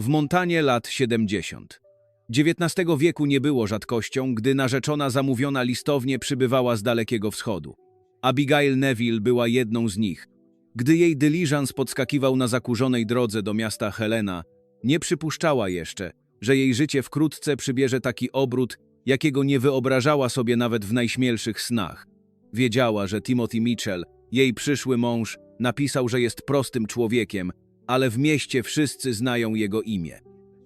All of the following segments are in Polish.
W Montanie lat 70. XIX wieku nie było rzadkością, gdy narzeczona zamówiona listownie przybywała z Dalekiego Wschodu. Abigail Neville była jedną z nich. Gdy jej dyliżans podskakiwał na zakurzonej drodze do miasta Helena, nie przypuszczała jeszcze, że jej życie wkrótce przybierze taki obrót, jakiego nie wyobrażała sobie nawet w najśmielszych snach. Wiedziała, że Timothy Mitchell, jej przyszły mąż, napisał, że jest prostym człowiekiem, ale w mieście wszyscy znają jego imię.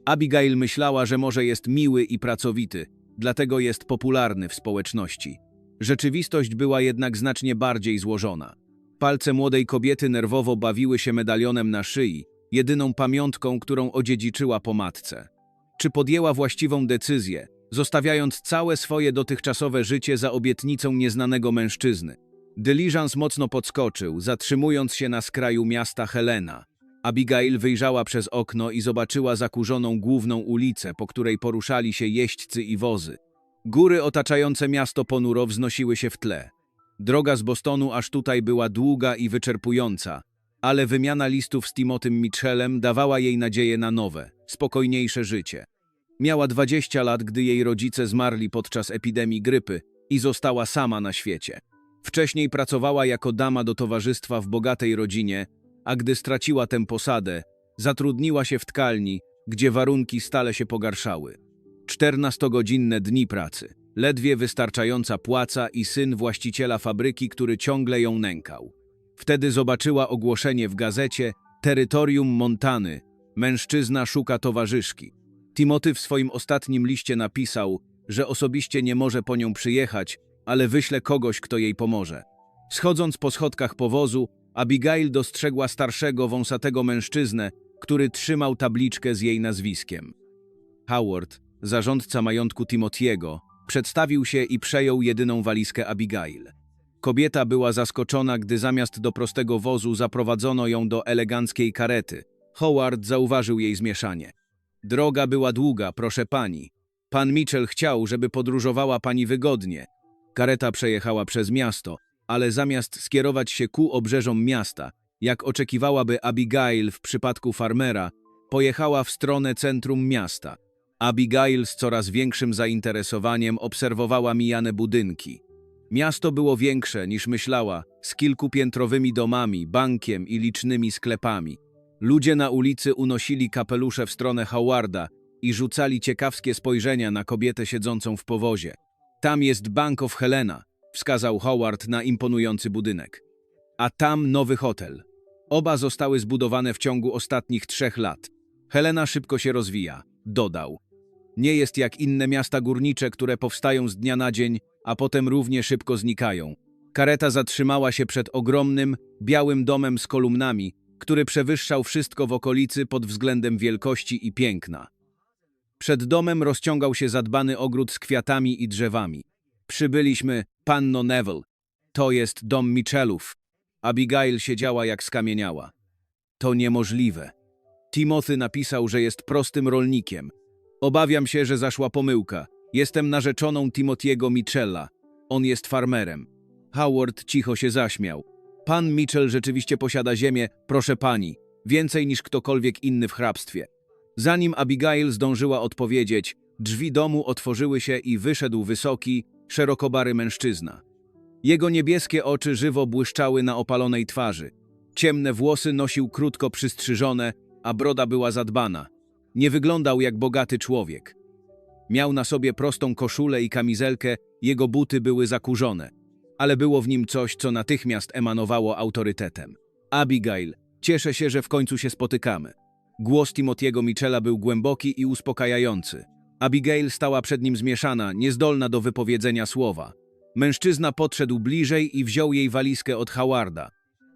Abigail myślała, że może jest miły i pracowity, dlatego jest popularny w społeczności. Rzeczywistość była jednak znacznie bardziej złożona. Palce młodej kobiety nerwowo bawiły się medalionem na szyi, jedyną pamiątką, którą odziedziczyła po matce. Czy podjęła właściwą decyzję, zostawiając całe swoje dotychczasowe życie za obietnicą nieznanego mężczyzny? Dyliżans mocno podskoczył, zatrzymując się na skraju miasta Helena. Abigail wyjrzała przez okno i zobaczyła zakurzoną główną ulicę, po której poruszali się jeźdźcy i wozy. Góry otaczające miasto ponuro wznosiły się w tle. Droga z Bostonu aż tutaj była długa i wyczerpująca, ale wymiana listów z Timotym Mitchellem dawała jej nadzieję na nowe, spokojniejsze życie. Miała 20 lat, gdy jej rodzice zmarli podczas epidemii grypy i została sama na świecie. Wcześniej pracowała jako dama do towarzystwa w bogatej rodzinie, a gdy straciła tę posadę, zatrudniła się w tkalni, gdzie warunki stale się pogarszały. 14-godzinne dni pracy, ledwie wystarczająca płaca i syn właściciela fabryki, który ciągle ją nękał. Wtedy zobaczyła ogłoszenie w gazecie Terytorium Montany. Mężczyzna szuka towarzyszki. Timothy w swoim ostatnim liście napisał, że osobiście nie może po nią przyjechać, ale wyśle kogoś, kto jej pomoże. Schodząc po schodkach powozu, Abigail dostrzegła starszego, wąsatego mężczyznę, który trzymał tabliczkę z jej nazwiskiem. Howard, zarządca majątku Timothy'ego, przedstawił się i przejął jedyną walizkę Abigail. Kobieta była zaskoczona, gdy zamiast do prostego wozu zaprowadzono ją do eleganckiej karety. Howard zauważył jej zmieszanie. Droga była długa, proszę pani. Pan Mitchell chciał, żeby podróżowała pani wygodnie. Kareta przejechała przez miasto, ale zamiast skierować się ku obrzeżom miasta, jak oczekiwałaby Abigail w przypadku farmera, pojechała w stronę centrum miasta. Abigail z coraz większym zainteresowaniem obserwowała mijane budynki. Miasto było większe niż myślała, z kilkupiętrowymi domami, bankiem i licznymi sklepami. Ludzie na ulicy unosili kapelusze w stronę Howarda i rzucali ciekawskie spojrzenia na kobietę siedzącą w powozie. Tam jest Bank of Helena, wskazał Howard na imponujący budynek. A tam nowy hotel. Oba zostały zbudowane w ciągu ostatnich trzech lat. Helena szybko się rozwija, dodał. Nie jest jak inne miasta górnicze, które powstają z dnia na dzień, a potem równie szybko znikają. Kareta zatrzymała się przed ogromnym, białym domem z kolumnami, który przewyższał wszystko w okolicy pod względem wielkości i piękna. Przed domem rozciągał się zadbany ogród z kwiatami i drzewami. Przybyliśmy, panno Neville. To jest dom Mitchellów. Abigail siedziała jak skamieniała. To niemożliwe. Timothy napisał, że jest prostym rolnikiem. Obawiam się, że zaszła pomyłka. Jestem narzeczoną Timothy'ego Mitchella. On jest farmerem. Howard cicho się zaśmiał. Pan Mitchell rzeczywiście posiada ziemię, proszę pani, więcej niż ktokolwiek inny w hrabstwie. Zanim Abigail zdążyła odpowiedzieć, drzwi domu otworzyły się i wyszedł wysoki, szerokobary mężczyzna. Jego niebieskie oczy żywo błyszczały na opalonej twarzy. Ciemne włosy nosił krótko przystrzyżone, a broda była zadbana. Nie wyglądał jak bogaty człowiek. Miał na sobie prostą koszulę i kamizelkę, jego buty były zakurzone, ale było w nim coś, co natychmiast emanowało autorytetem. Abigail, cieszę się, że w końcu się spotykamy. Głos Timothy'ego Michela był głęboki i uspokajający. Abigail stała przed nim zmieszana, niezdolna do wypowiedzenia słowa. Mężczyzna podszedł bliżej i wziął jej walizkę od Howarda.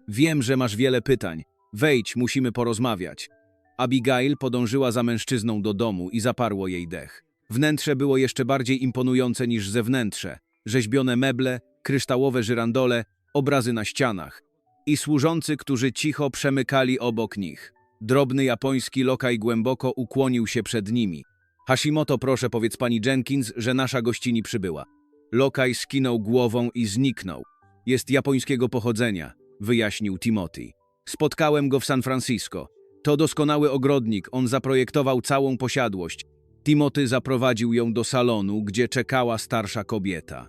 Wiem, że masz wiele pytań. Wejdź, musimy porozmawiać. Abigail podążyła za mężczyzną do domu i zaparło jej dech. Wnętrze było jeszcze bardziej imponujące niż zewnętrze. Rzeźbione meble, kryształowe żyrandole, obrazy na ścianach i służący, którzy cicho przemykali obok nich. Drobny japoński lokaj głęboko ukłonił się przed nimi. Hashimoto, proszę powiedz pani Jenkins, że nasza gościni przybyła. Lokaj skinął głową i zniknął. Jest japońskiego pochodzenia, wyjaśnił Timothy. Spotkałem go w San Francisco. To doskonały ogrodnik, on zaprojektował całą posiadłość. Timothy zaprowadził ją do salonu, gdzie czekała starsza kobieta.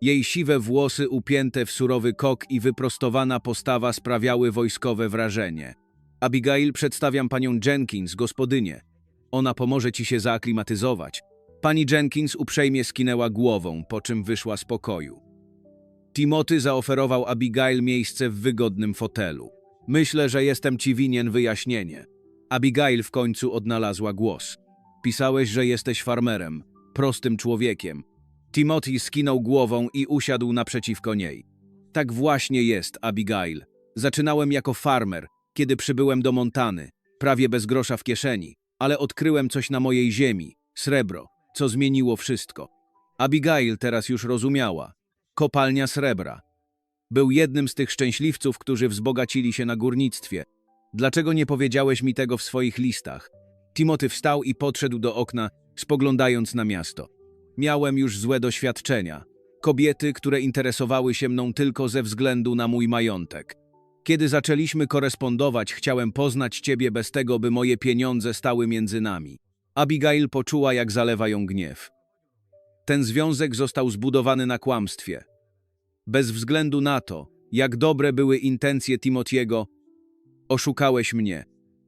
Jej siwe włosy upięte w surowy kok i wyprostowana postawa sprawiały wojskowe wrażenie. Abigail, przedstawiam panią Jenkins, gospodynię. Ona pomoże ci się zaaklimatyzować. Pani Jenkins uprzejmie skinęła głową, po czym wyszła z pokoju. Timothy zaoferował Abigail miejsce w wygodnym fotelu. Myślę, że jestem ci winien wyjaśnienie. Abigail w końcu odnalazła głos. Pisałeś, że jesteś farmerem, prostym człowiekiem. Timothy skinął głową i usiadł naprzeciwko niej. Tak właśnie jest, Abigail. Zaczynałem jako farmer, kiedy przybyłem do Montany, prawie bez grosza w kieszeni, ale odkryłem coś na mojej ziemi, srebro, co zmieniło wszystko. Abigail teraz już rozumiała. Kopalnia srebra. Był jednym z tych szczęśliwców, którzy wzbogacili się na górnictwie. Dlaczego nie powiedziałeś mi tego w swoich listach? Timothy wstał i podszedł do okna, spoglądając na miasto. Miałem już złe doświadczenia. Kobiety, które interesowały się mną tylko ze względu na mój majątek. Kiedy zaczęliśmy korespondować, chciałem poznać ciebie bez tego, by moje pieniądze stały między nami. Abigail poczuła, jak zalewa ją gniew. Ten związek został zbudowany na kłamstwie. Bez względu na to, jak dobre były intencje Timotiego, oszukałeś mnie.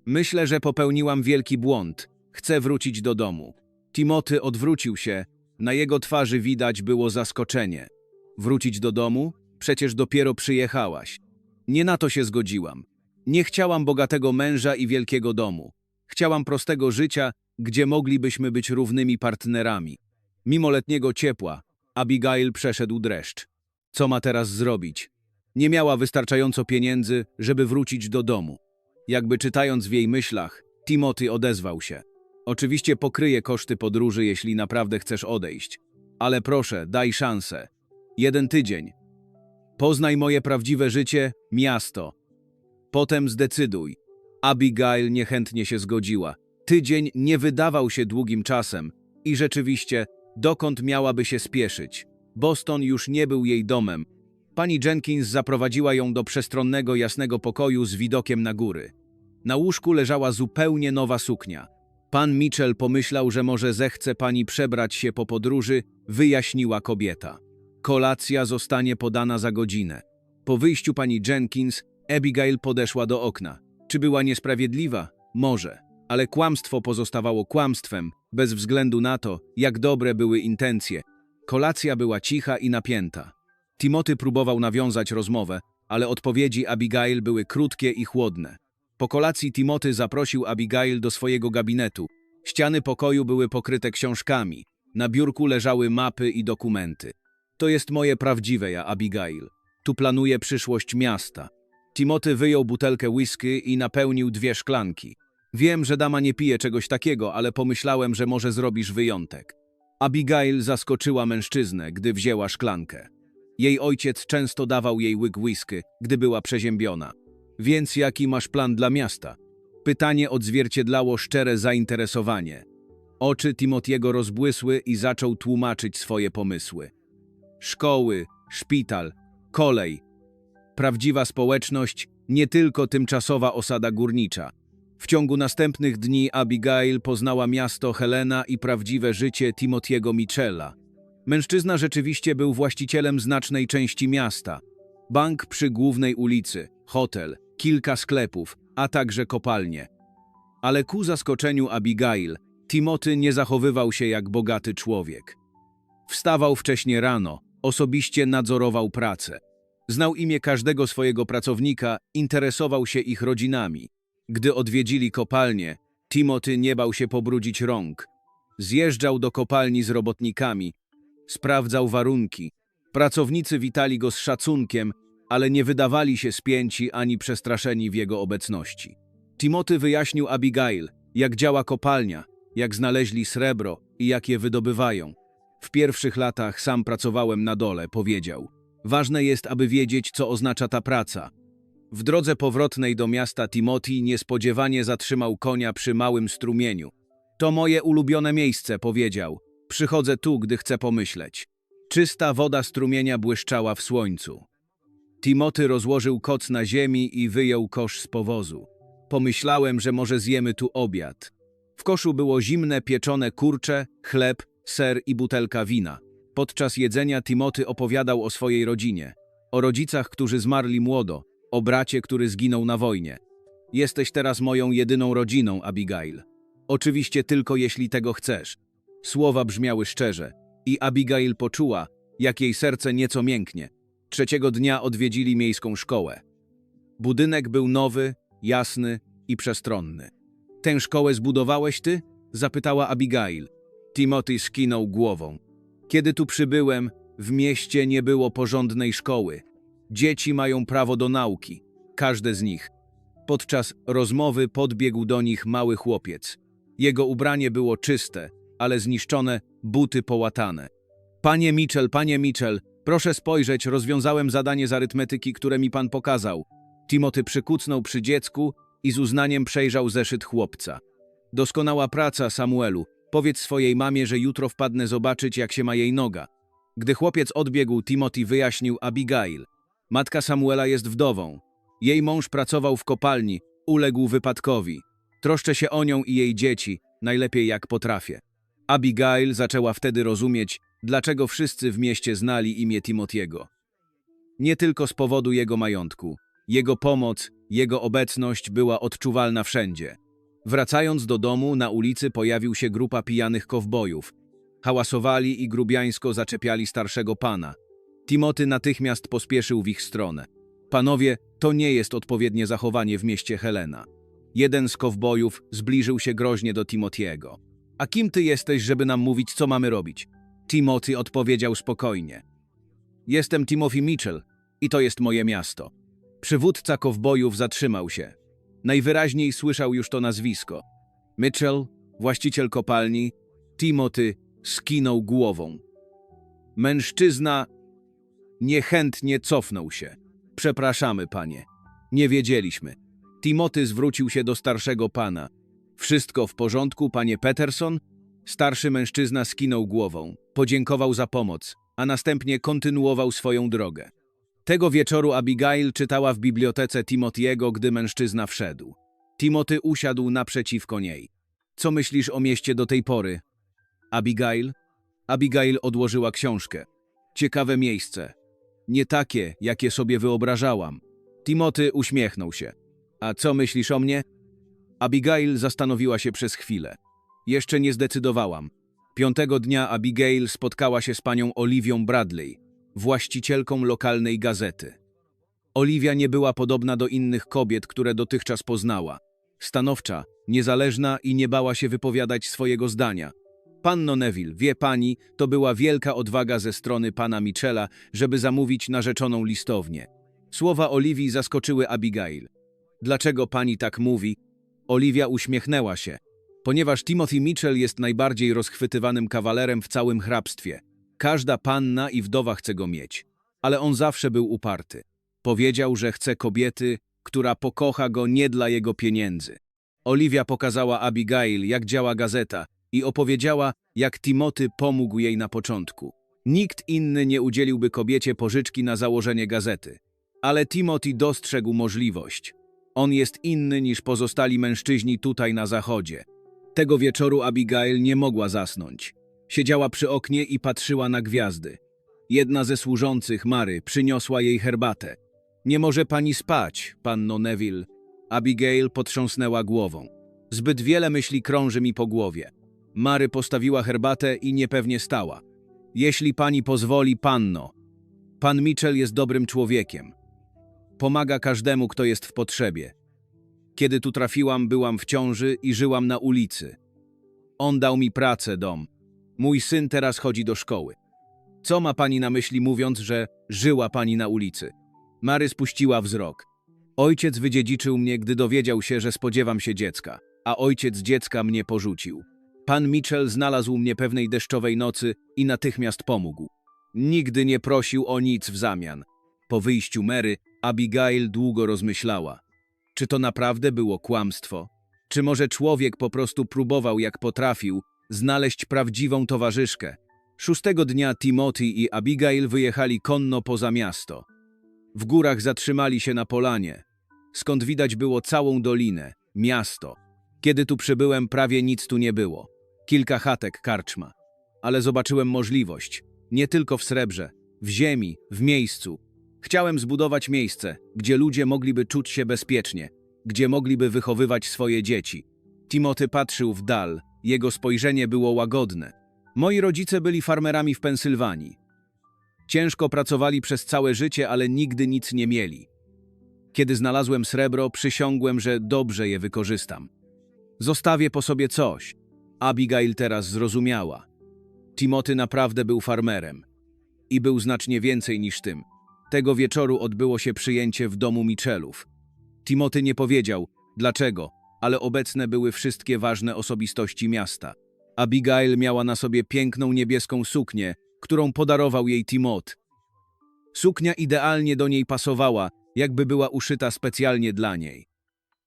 Myślę, że popełniłam wielki błąd. Chcę wrócić do domu. Timoty odwrócił się. Na jego twarzy widać było zaskoczenie. Wrócić do domu? Przecież dopiero przyjechałaś. Nie na to się zgodziłam. Nie chciałam bogatego męża i wielkiego domu. Chciałam prostego życia, gdzie moglibyśmy być równymi partnerami. Mimo letniego ciepła, Abigail przeszedł dreszcz. Co ma teraz zrobić? Nie miała wystarczająco pieniędzy, żeby wrócić do domu. Jakby czytając w jej myślach, Timothy odezwał się. Oczywiście pokryję koszty podróży, jeśli naprawdę chcesz odejść. Ale proszę, daj szansę. Jeden tydzień. Poznaj moje prawdziwe życie, miasto. Potem zdecyduj. Abigail niechętnie się zgodziła. Tydzień nie wydawał się długim czasem i rzeczywiście, dokąd miałaby się spieszyć? Boston już nie był jej domem. Pani Jenkins zaprowadziła ją do przestronnego, jasnego pokoju z widokiem na góry. Na łóżku leżała zupełnie nowa suknia. Pan Mitchell pomyślał, że może zechce pani przebrać się po podróży, wyjaśniła kobieta. Kolacja zostanie podana za godzinę. Po wyjściu pani Jenkins, Abigail podeszła do okna. Czy była niesprawiedliwa? Może. Ale kłamstwo pozostawało kłamstwem, bez względu na to, jak dobre były intencje. Kolacja była cicha i napięta. Timothy próbował nawiązać rozmowę, ale odpowiedzi Abigail były krótkie i chłodne. Po kolacji Timothy zaprosił Abigail do swojego gabinetu. Ściany pokoju były pokryte książkami. Na biurku leżały mapy i dokumenty. To jest moje prawdziwe ja, Abigail. Tu planuję przyszłość miasta. Timothy wyjął butelkę whisky i napełnił dwie szklanki. Wiem, że dama nie pije czegoś takiego, ale pomyślałem, że może zrobisz wyjątek. Abigail zaskoczyła mężczyznę, gdy wzięła szklankę. Jej ojciec często dawał jej łyk whisky, gdy była przeziębiona. Więc jaki masz plan dla miasta? Pytanie odzwierciedlało szczere zainteresowanie. Oczy Timotiego rozbłysły i zaczął tłumaczyć swoje pomysły. Szkoły, szpital, kolej. Prawdziwa społeczność, nie tylko tymczasowa osada górnicza. W ciągu następnych dni Abigail poznała miasto Helena i prawdziwe życie Timotiego Michela. Mężczyzna rzeczywiście był właścicielem znacznej części miasta. Bank przy głównej ulicy, hotel, kilka sklepów, a także kopalnie. Ale ku zaskoczeniu Abigail, Timothy nie zachowywał się jak bogaty człowiek. Wstawał wcześnie rano, osobiście nadzorował pracę. Znał imię każdego swojego pracownika, interesował się ich rodzinami. Gdy odwiedzili kopalnię, Timothy nie bał się pobrudzić rąk. Zjeżdżał do kopalni z robotnikami, sprawdzał warunki. Pracownicy witali go z szacunkiem, ale nie wydawali się spięci ani przestraszeni w jego obecności. Timothy wyjaśnił Abigail, jak działa kopalnia, jak znaleźli srebro i jak je wydobywają. W pierwszych latach sam pracowałem na dole, powiedział. Ważne jest, aby wiedzieć, co oznacza ta praca. W drodze powrotnej do miasta Timothy niespodziewanie zatrzymał konia przy małym strumieniu. To moje ulubione miejsce, powiedział. Przychodzę tu, gdy chcę pomyśleć. Czysta woda strumienia błyszczała w słońcu. Timothy rozłożył koc na ziemi i wyjął kosz z powozu. Pomyślałem, że może zjemy tu obiad. W koszu było zimne, pieczone kurcze, chleb, ser i butelka wina. Podczas jedzenia Timothy opowiadał o swojej rodzinie. O rodzicach, którzy zmarli młodo. O bracie, który zginął na wojnie. Jesteś teraz moją jedyną rodziną, Abigail. Oczywiście tylko jeśli tego chcesz. Słowa brzmiały szczerze i Abigail poczuła, jak jej serce nieco mięknie. Trzeciego dnia odwiedzili miejską szkołę. Budynek był nowy, jasny i przestronny. Tę szkołę zbudowałeś ty? zapytała Abigail. Timothy skinął głową. Kiedy tu przybyłem, w mieście nie było porządnej szkoły. Dzieci mają prawo do nauki, każde z nich. Podczas rozmowy podbiegł do nich mały chłopiec. Jego ubranie było czyste, ale zniszczone, buty połatane. Panie Mitchell, panie Mitchell, proszę spojrzeć, rozwiązałem zadanie z arytmetyki, które mi pan pokazał. Timothy przykucnął przy dziecku i z uznaniem przejrzał zeszyt chłopca. Doskonała praca, Samuelu. Powiedz swojej mamie, że jutro wpadnę zobaczyć, jak się ma jej noga. Gdy chłopiec odbiegł, Timothy wyjaśnił Abigail. Matka Samuela jest wdową. Jej mąż pracował w kopalni, uległ wypadkowi. Troszczę się o nią i jej dzieci, najlepiej jak potrafię. Abigail zaczęła wtedy rozumieć, dlaczego wszyscy w mieście znali imię Timotiego. Nie tylko z powodu jego majątku. Jego pomoc, jego obecność była odczuwalna wszędzie. Wracając do domu, na ulicy pojawił się grupa pijanych kowbojów. Hałasowali i grubiańsko zaczepiali starszego pana. Timothy natychmiast pospieszył w ich stronę. Panowie, to nie jest odpowiednie zachowanie w mieście Helena. Jeden z kowbojów zbliżył się groźnie do Timotiego. A kim ty jesteś, żeby nam mówić, co mamy robić? Timothy odpowiedział spokojnie. Jestem Timothy Mitchell i to jest moje miasto. Przywódca kowbojów zatrzymał się. Najwyraźniej słyszał już to nazwisko. Mitchell, właściciel kopalni, Timothy skinął głową. Mężczyzna niechętnie cofnął się. Przepraszamy, panie. Nie wiedzieliśmy. Timothy zwrócił się do starszego pana. Wszystko w porządku, panie Peterson? Starszy mężczyzna skinął głową, podziękował za pomoc, a następnie kontynuował swoją drogę. Tego wieczoru Abigail czytała w bibliotece Timothy'ego, gdy mężczyzna wszedł. Timothy usiadł naprzeciwko niej. Co myślisz o mieście do tej pory? Abigail? Abigail odłożyła książkę. Ciekawe miejsce. Nie takie, jakie sobie wyobrażałam. Timothy uśmiechnął się. A co myślisz o mnie? Abigail zastanowiła się przez chwilę. Jeszcze nie zdecydowałam. Piątego dnia Abigail spotkała się z panią Oliwią Bradley, właścicielką lokalnej gazety. Oliwia nie była podobna do innych kobiet, które dotychczas poznała. Stanowcza, niezależna i nie bała się wypowiadać swojego zdania. Panno Neville, wie pani, to była wielka odwaga ze strony pana Michela, żeby zamówić narzeczoną listownię. Słowa Oliwii zaskoczyły Abigail. Dlaczego pani tak mówi? Oliwia uśmiechnęła się. Ponieważ Timothy Mitchell jest najbardziej rozchwytywanym kawalerem w całym hrabstwie. Każda panna i wdowa chce go mieć. Ale on zawsze był uparty. Powiedział, że chce kobiety, która pokocha go nie dla jego pieniędzy. Oliwia pokazała Abigail, jak działa gazeta i opowiedziała, jak Timothy pomógł jej na początku. Nikt inny nie udzieliłby kobiecie pożyczki na założenie gazety. Ale Timothy dostrzegł możliwość. On jest inny niż pozostali mężczyźni tutaj na zachodzie. Tego wieczoru Abigail nie mogła zasnąć. Siedziała przy oknie i patrzyła na gwiazdy. Jedna ze służących, Mary, przyniosła jej herbatę. Nie może pani spać, panno Neville. Abigail potrząsnęła głową. Zbyt wiele myśli krąży mi po głowie. Mary postawiła herbatę i niepewnie stała. Jeśli pani pozwoli, panno. Pan Mitchell jest dobrym człowiekiem. Pomaga każdemu, kto jest w potrzebie. Kiedy tu trafiłam, byłam w ciąży i żyłam na ulicy. On dał mi pracę, dom. Mój syn teraz chodzi do szkoły. Co ma pani na myśli, mówiąc, że żyła pani na ulicy? Mary spuściła wzrok. Ojciec wydziedziczył mnie, gdy dowiedział się, że spodziewam się dziecka, a ojciec dziecka mnie porzucił. Pan Mitchell znalazł mnie pewnej deszczowej nocy i natychmiast pomógł. Nigdy nie prosił o nic w zamian. Po wyjściu Mary, Abigail długo rozmyślała. Czy to naprawdę było kłamstwo? Czy może człowiek po prostu próbował, jak potrafił, znaleźć prawdziwą towarzyszkę? Szóstego dnia Timothy i Abigail wyjechali konno poza miasto. W górach zatrzymali się na polanie. skąd widać było całą dolinę, miasto. Kiedy tu przybyłem, prawie nic tu nie było. Kilka chatek, karczma. Ale zobaczyłem możliwość. Nie tylko w srebrze, w ziemi, w miejscu. Chciałem zbudować miejsce, gdzie ludzie mogliby czuć się bezpiecznie, gdzie mogliby wychowywać swoje dzieci. Timothy patrzył w dal, jego spojrzenie było łagodne. Moi rodzice byli farmerami w Pensylwanii. Ciężko pracowali przez całe życie, ale nigdy nic nie mieli. Kiedy znalazłem srebro, przysiągłem, że dobrze je wykorzystam. Zostawię po sobie coś. Abigail teraz zrozumiała. Timothy naprawdę był farmerem. I był znacznie więcej niż tym. Tego wieczoru odbyło się przyjęcie w domu Michelów. Timothy nie powiedział, dlaczego, ale obecne były wszystkie ważne osobistości miasta. Abigail miała na sobie piękną niebieską suknię, którą podarował jej Timot. Suknia idealnie do niej pasowała, jakby była uszyta specjalnie dla niej.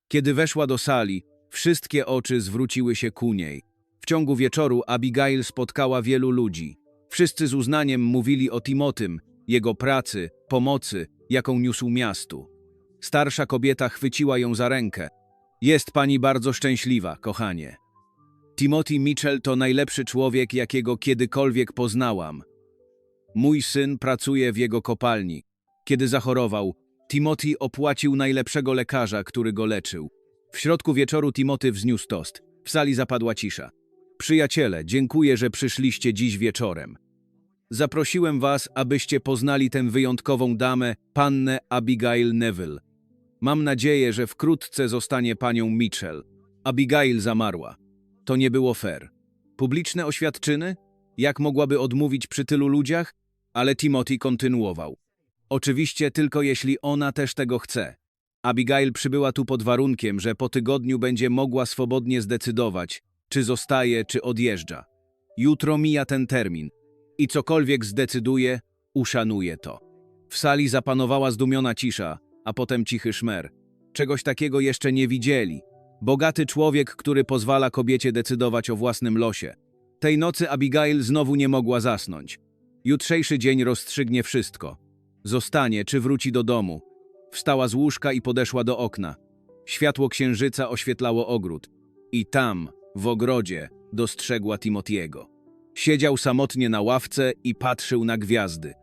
Kiedy weszła do sali, wszystkie oczy zwróciły się ku niej. W ciągu wieczoru Abigail spotkała wielu ludzi. Wszyscy z uznaniem mówili o Timotym, jego pracy, pomocy, jaką niósł miastu. Starsza kobieta chwyciła ją za rękę. Jest pani bardzo szczęśliwa, kochanie. Timothy Mitchell to najlepszy człowiek, jakiego kiedykolwiek poznałam. Mój syn pracuje w jego kopalni. Kiedy zachorował, Timothy opłacił najlepszego lekarza, który go leczył. W środku wieczoru Timothy wzniósł tost. W sali zapadła cisza. Przyjaciele, dziękuję, że przyszliście dziś wieczorem. Zaprosiłem was, abyście poznali tę wyjątkową damę, pannę Abigail Neville. Mam nadzieję, że wkrótce zostanie panią Mitchell. Abigail zamarła. To nie było fair. Publiczne oświadczyny? Jak mogłaby odmówić przy tylu ludziach? Ale Timothy kontynuował. Oczywiście tylko jeśli ona też tego chce. Abigail przybyła tu pod warunkiem, że po tygodniu będzie mogła swobodnie zdecydować, czy zostaje, czy odjeżdża. Jutro mija ten termin i cokolwiek zdecyduje, uszanuje to. W sali zapanowała zdumiona cisza, a potem cichy szmer. Czegoś takiego jeszcze nie widzieli. Bogaty człowiek, który pozwala kobiecie decydować o własnym losie. Tej nocy Abigail znowu nie mogła zasnąć. Jutrzejszy dzień rozstrzygnie wszystko. Zostanie, czy wróci do domu. Wstała z łóżka i podeszła do okna. Światło księżyca oświetlało ogród. I tam, w ogrodzie, dostrzegła Timotiego. Siedział samotnie na ławce i patrzył na gwiazdy.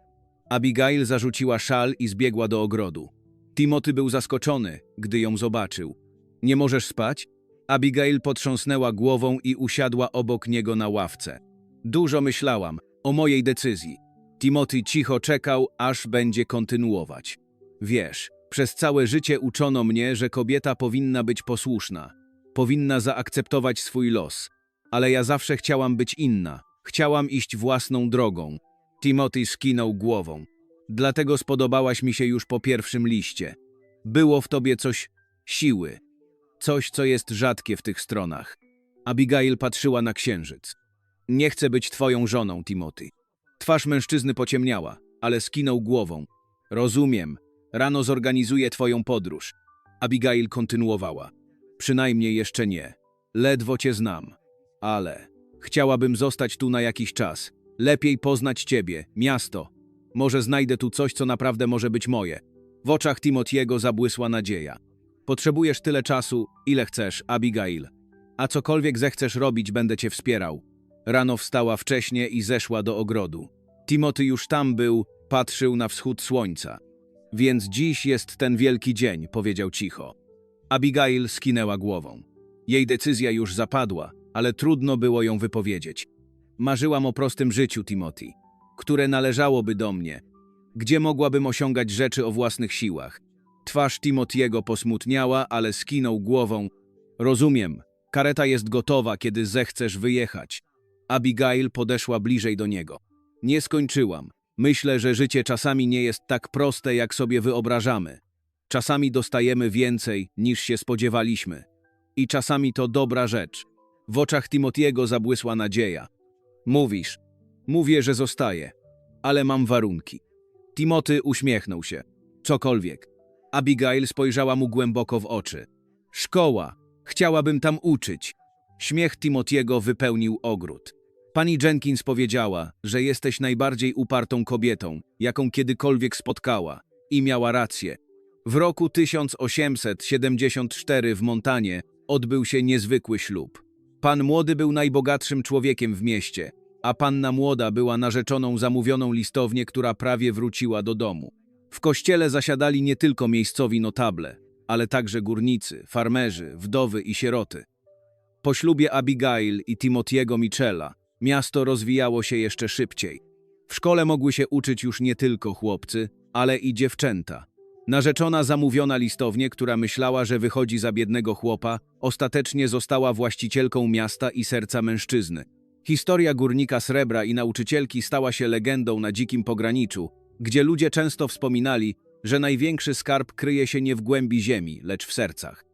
Abigail zarzuciła szal i zbiegła do ogrodu. Timothy był zaskoczony, gdy ją zobaczył. Nie możesz spać? Abigail potrząsnęła głową i usiadła obok niego na ławce. Dużo myślałam o mojej decyzji. Timothy cicho czekał, aż będzie kontynuować. Wiesz, przez całe życie uczono mnie, że kobieta powinna być posłuszna. Powinna zaakceptować swój los. Ale ja zawsze chciałam być inna. Chciałam iść własną drogą. Timothy skinął głową. Dlatego spodobałaś mi się już po pierwszym liście. Było w tobie coś siły. Coś, co jest rzadkie w tych stronach. Abigail patrzyła na księżyc. Nie chcę być twoją żoną, Timothy. Twarz mężczyzny pociemniała, ale skinął głową. Rozumiem. Rano zorganizuję twoją podróż. Abigail kontynuowała. Przynajmniej jeszcze nie. Ledwo cię znam. Ale chciałabym zostać tu na jakiś czas. Lepiej poznać ciebie, miasto. Może znajdę tu coś, co naprawdę może być moje. W oczach Timotiego zabłysła nadzieja. Potrzebujesz tyle czasu, ile chcesz, Abigail. A cokolwiek zechcesz robić, będę cię wspierał. Rano wstała wcześnie i zeszła do ogrodu. Timothy już tam był, patrzył na wschód słońca. Więc dziś jest ten wielki dzień, powiedział cicho. Abigail skinęła głową. Jej decyzja już zapadła, ale trudno było ją wypowiedzieć. Marzyłam o prostym życiu, Timothy, które należałoby do mnie, gdzie mogłabym osiągać rzeczy o własnych siłach. Twarz Timotiego posmutniała, ale skinął głową. Rozumiem, kareta jest gotowa, kiedy zechcesz wyjechać. Abigail podeszła bliżej do niego. Nie skończyłam. Myślę, że życie czasami nie jest tak proste, jak sobie wyobrażamy. Czasami dostajemy więcej, niż się spodziewaliśmy. I czasami to dobra rzecz. W oczach Timotiego zabłysła nadzieja. Mówisz. Mówię, że zostaję. Ale mam warunki. Timoty uśmiechnął się. Cokolwiek. Abigail spojrzała mu głęboko w oczy. Szkoła. Chciałabym tam uczyć. Śmiech Timotiego wypełnił ogród. Pani Jenkins powiedziała, że jesteś najbardziej upartą kobietą, jaką kiedykolwiek spotkała. I miała rację. W roku 1874 w Montanie odbył się niezwykły ślub. Pan młody był najbogatszym człowiekiem w mieście, a panna młoda była narzeczoną zamówioną listownię, która prawie wróciła do domu. W kościele zasiadali nie tylko miejscowi notable, ale także górnicy, farmerzy, wdowy i sieroty. Po ślubie Abigail i Timotiego Michela miasto rozwijało się jeszcze szybciej. W szkole mogły się uczyć już nie tylko chłopcy, ale i dziewczęta. Narzeczona zamówiona listownię, która myślała, że wychodzi za biednego chłopa, ostatecznie została właścicielką miasta i serca mężczyzny. Historia górnika srebra i nauczycielki stała się legendą na dzikim pograniczu, gdzie ludzie często wspominali, że największy skarb kryje się nie w głębi ziemi, lecz w sercach.